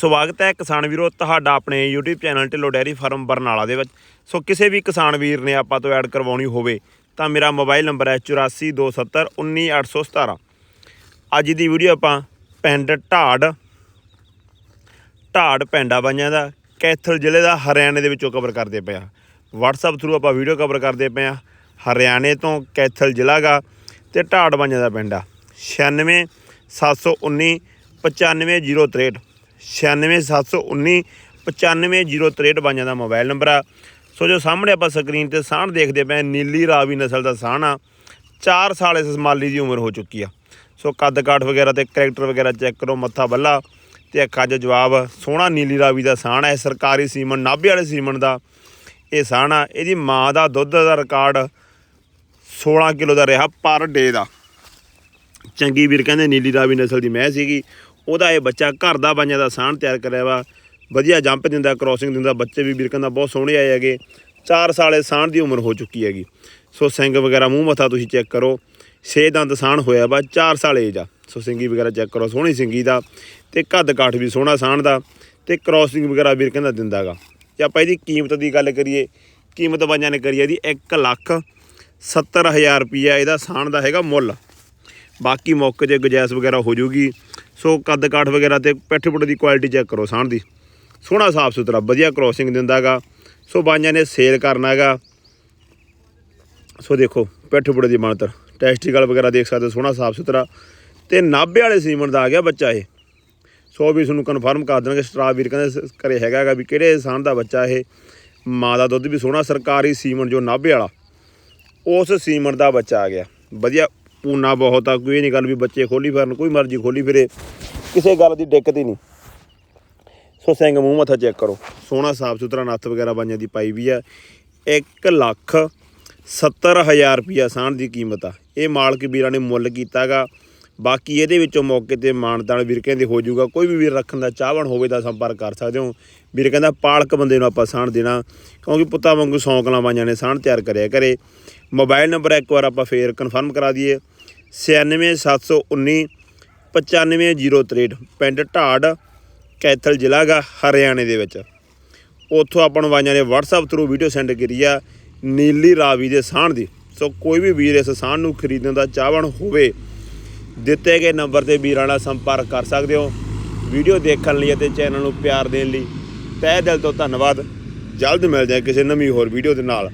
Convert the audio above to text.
ਸਵਾਗਤ ਹੈ ਕਿਸਾਨ ਵੀਰੋ ਤੁਹਾਡਾ ਆਪਣੇ YouTube channel Dhillon dairy farm Barnala ਦੇ ਵਿੱਚ। ਸੋ ਕਿਸੇ ਵੀ ਕਿਸਾਨ ਵੀਰ ਨੇ ਆਪਾਂ ਤੋਂ ਐਡ ਕਰਵਾਉਣੀ ਹੋਵੇ ਤਾਂ ਮੇਰਾ ਮੋਬਾਈਲ ਨੰਬਰ ਹੈ 8427191817 ਅੱਜ ਦੀ ਵੀਡੀਓ ਆਪਾਂ ਪਿੰਡ ਢਾੜ ਢਾੜ ਪੈਂਡਾ ਬਾਈਆਂ ਦਾ। ਕੈਥਲ ਜ਼ਿਲ੍ਹੇ ਦਾ ਹਰਿਆਣੇ ਦੇ ਵਿੱਚੋਂ ਕਵਰ ਕਰਦੇ ਪਏ ਆ। WhatsApp ਥਰੂ ਆਪਾਂ ਵੀਡੀਓ ਕਵਰ ਕਰਦੇ ਪਏ ਆ। ਹਰਿਆਣੇ ਤੋਂ ਕੈਥਲ ਜ਼ਿਲ੍ਹਾ ਗਾ ਤੇ ਢਾੜ ਬਾਈਆਂ ਦਾ ਪਿੰਡ ਆ। 96 719 95063 96719 95063 ਬਾਈਆਂ ਦਾ ਮੋਬਾਈਲ ਨੰਬਰ ਆ। ਸੋ ਜੋ ਸਾਹਮਣੇ ਆਪਾਂ ਸਕਰੀਨ ਤੇ ਸਾਹਣ ਦੇਖਦੇ ਪਏ ਨੀਲੀ ਰਾਵੀ ਨਸਲ ਦਾ ਸਾਹਣ ਆ। 4 ਸਾਲ ਇਸ ਮਾਲੀ ਦੀ ਉਮਰ ਹੋ ਚੁੱਕੀ ਆ। ਸੋ ਕੱਦ ਕਾਠ ਵਗੈਰਾ ਤੇ ਕਰੈਕਟਰ ਵਗੈਰਾ ਚੈੱਕ ਕਰੋ, ਮੱਥਾ ਬੱਲਾ ਤੇ ਅੱਖਾਂ 'ਚ ਜਵਾਬ, ਸੋਹਣਾ ਨੀਲੀ ਰਾਵੀ ਦਾ ਸਾਹਣ ਹੈ ਸਰਕਾਰੀ ਸੀਮਨ, ਨਾਭੇ ਵਾਲੇ ਸੀਮਨ ਦਾ ਇਹ ਸਾਹਣ ਆ। ਇਹਦੀ ਮਾਂ ਦਾ ਦੁੱਧ ਦਾ ਰਿਕਾਰਡ 16 ਕਿਲੋ ਦਾ ਰਿਹਾ ਪਰ ਡੇ ਦਾ। ਚੰਗੀ ਵੀਰ ਕਹਿੰਦੇ, ਨੀਲੀ ਰਾਵੀ ਨਸਲ ਦੀ ਮੈਂ ਸੀਗੀ। ਉਹਦਾ ਇਹ ਬੱਚਾ ਘਰ ਦਾ ਬਾਈਆਂ ਦਾ ਸਾਹਣ ਤਿਆਰ ਕਰਿਆ ਵਾ। ਵਧੀਆ ਜੰਪ ਦਿੰਦਾ ਕ੍ਰੋਸਿੰਗ ਦਿੰਦਾ, ਬੱਚੇ ਵੀ ਵੀਰ ਦਾ ਬਹੁਤ ਸੋਹਣੇ ਆਏ ਹੈਗੇ। 4 ਸਾਲੇ ਸਾਹਣ ਦੀ ਉਮਰ ਹੋ ਚੁੱਕੀ ਹੈਗੀ। ਸੋ ਸਿੰਘ ਵਗੈਰਾ ਮੂੰਹ ਮੱਥਾ ਤੁਸੀਂ ਚੈੱਕ ਕਰੋ। ਛੇ ਦੰਦ ਸਾਹਣ ਹੋਇਆ ਵਾ 4 ਸਾਲ ਏਜ ਆ। ਸੋ ਸਿੰਗੀ ਵਗੈਰਾ ਚੈੱਕ ਕਰੋ, ਸੋਹਣੀ ਸਿੰਗੀ ਦਾ। ਤੇ ਕੱਦ ਕਾਠ ਵੀ ਸੋਹਣਾ ਸਾਹਣ ਦਾ। ਤੇ ਕ੍ਰੋਸਿੰਗ ਵਗੈਰਾ ਵੀਰ ਕਹਿੰਦਾ ਦਿੰਦਾਗਾ ਜੇ ਆਪਾਂ ਇਹਦੀ ਕੀਮਤ ਦੀ ਗੱਲ ਕਰੀਏ, ਕੀਮਤ ਬਾਈਆਂ ਨੇ ਕਰੀ ਇਹਦੀ 1 ਲੱਖ 70000 ਰੁਪਈਆ ਇਹਦਾ ਸਾਹਣ ਦਾ ਹੈਗਾ ਮੁੱਲ। ਬਾਕੀ ਮੌਕੇ ਤੇ ਗੁਜੈਸ ਵਗੈਰਾ ਹੋ ਜੂਗੀ ਸੋ ਕੱਦ ਕਾਠ ਵਗੈਰਾ ਤੇ ਪਿੱਠ ਪੁੱਠ ਦੀ ਕੁਆਲਿਟੀ ਚੈੱਕ ਕਰੋ ਸਾਣ ਦੀ। ਸੋਹਣਾ ਸਾਫ਼ ਸੁਥਰਾ ਵਧੀਆ ਕ੍ਰੋਸਿੰਗ ਦਿੰਦਾਗਾ ਸੋ ਬਾਈਆਂ ਨੇ ਸੇਲ ਕਰਨਾਗਾ ਸੋ ਦੇਖੋ ਪਿੱਠ ਪੁੱਠ ਦੀ ਬਣਤਰ ਟੈਸਟੀਕਲ ਵਗੈਰਾ ਦੇਖ ਸਕਦੇ ਹੋ, ਸੋਹਣਾ ਸਾਫ਼ ਸੁਥਰਾ। ਤੇ ਨਾਭੇ ਵਾਲੇ ਸੀਮਨ ਦਾ ਆ ਗਿਆ ਬੱਚਾ ਇਹ। ਸੋ ਵੀ ਤੁਹਾਨੂੰ ਕਨਫਰਮ ਕਰ ਦੇਣਗੇ ਸਟਰਾ ਵੀਰ ਕਹਿੰਦੇ ਸ- ਘਰੇ ਹੈਗਾਗਾ ਵੀ ਕਿਹੜੇ ਸਾਨ ਦਾ ਬੱਚਾ ਇਹ। ਮਾਂ ਦਾ ਦੁੱਧ ਵੀ ਸੋਹਣਾ ਸਰਕਾਰੀ ਸੀਮਨ ਜੋ ਨਾਭੇ ਵਾਲਾ। ਉਸ ਸੀਮਨ ਦਾ ਬੱਚਾ ਆ ਗਿਆ। ਵਧੀਆ ਪੂਨਾ ਬਹੁਤ ਆ, ਕੋਈ ਇਹ ਨਹੀਂ ਗੱਲ ਵੀ ਬੱਚੇ ਖੋਲੀ ਫਿਰਨ, ਕੋਈ ਮਰਜ਼ੀ ਖੋਲੀ ਫਿਰੇ। ਕਿਸੇ ਗੱਲ ਦੀ ਦਿੱਕਤ ਹੀ ਨਹੀਂ। ਸੋ ਸਿੰਘ ਮੂੰਹ ਮੱਥਾ ਚੈੱਕ ਕਰੋ। ਸੋਹਣਾ ਸਾਫ਼ ਸੁਥਰਾ ਨੱਥ ਵਗੈਰਾ ਬਾਈਆਂ ਦੀ ਪਾਈ ਵੀ ਆ। 1 ਲੱਖ 70000 ਰੁਪਿਆ ਸਾਂਢ ਦੀ ਕੀਮਤ ਆ। ਇਹ ਮਾਲਕ ਵੀਰਾਂ ਨੇ ਮੁੱਲ ਕੀਤਾਗਾ। ਬਾਕੀ ਇਹਦੇ ਵਿੱਚੋਂ ਮੌਕੇ ਤੇ ਮਾਨਤਾਨ ਵੀਰ ਕਹਿੰਦੇ ਹੋ ਜਾਊਗਾ। ਕੋਈ ਵੀ ਵੀਰ ਰੱਖਣ ਦਾ ਚਾਹਵਣ ਹੋਵੇ ਤਾਂ ਸੰਪਰਕ ਕਰ ਸਕਦੇ ਹੋ। ਵੀਰ ਕਹਿੰਦਾ ਪਾਲਕ ਬੰਦੇ ਨੂੰ ਆਪਾਂ ਸਾਂਢ ਦੇਣਾ, ਕਿਉਂਕਿ ਪੁੱਤਾਂ ਵਾਂਗੂ ਸੌਂਕਲਾਂ ਬਾਈਆਂ ਨੇ ਸਾਂਢ ਤਿਆਰ ਕਰਿਆ ਕਰੇ। ਮੋਬਾਈਲ ਨੰਬਰ ਇੱਕ ਵਾਰ ਆਪਾਂ ਫੇਰ ਕਨਫਰਮ ਕਰਾ ਦਈਏ। 96719 95063 ਪਿੰਡ ਢਾੜ, ਕੈਥਲ ਜ਼ਿਲ੍ਹਾ ਗਾ, ਹਰਿਆਣੇ ਦੇ ਵਿੱਚ। ਉੱਥੋਂ ਆਪਾਂ ਨੂੰ ਵਾਈਆਂ ਨੇ WhatsApp ਥਰੂ ਵੀਡੀਓ ਸੈਂਡ ਕਰੀ ਆ, ਨੀਲੀ ਰਾਵੀ ਦੇ ਸਾਹਣ ਦੀ। ਸੋ ਕੋਈ ਵੀ ਵੀਰ ਇਸ ਸਾਹਣ ਨੂੰ ਖਰੀਦਣ ਦਾ ਚਾਹਵਣ ਹੋਵੇ, ਦਿੱਤੇ ਗਏ ਨੰਬਰ ਤੇ ਵੀਰਾਂ ਨਾਲ ਸੰਪਰਕ ਕਰ ਸਕਦੇ ਹੋ। ਵੀਡੀਓ ਦੇਖਣ ਲਈ ਅਤੇ ਚੈਨਲ ਨੂੰ ਪਿਆਰ ਦੇਣ ਲਈ ਤਹਿ ਦਿਲ ਤੋਂ ਧੰਨਵਾਦ। ਜਲਦ ਮਿਲਦੇ ਹਾਂ ਕਿਸੇ ਨਵੀਂ ਹੋਰ ਵੀਡੀਓ ਦੇ ਨਾਲ।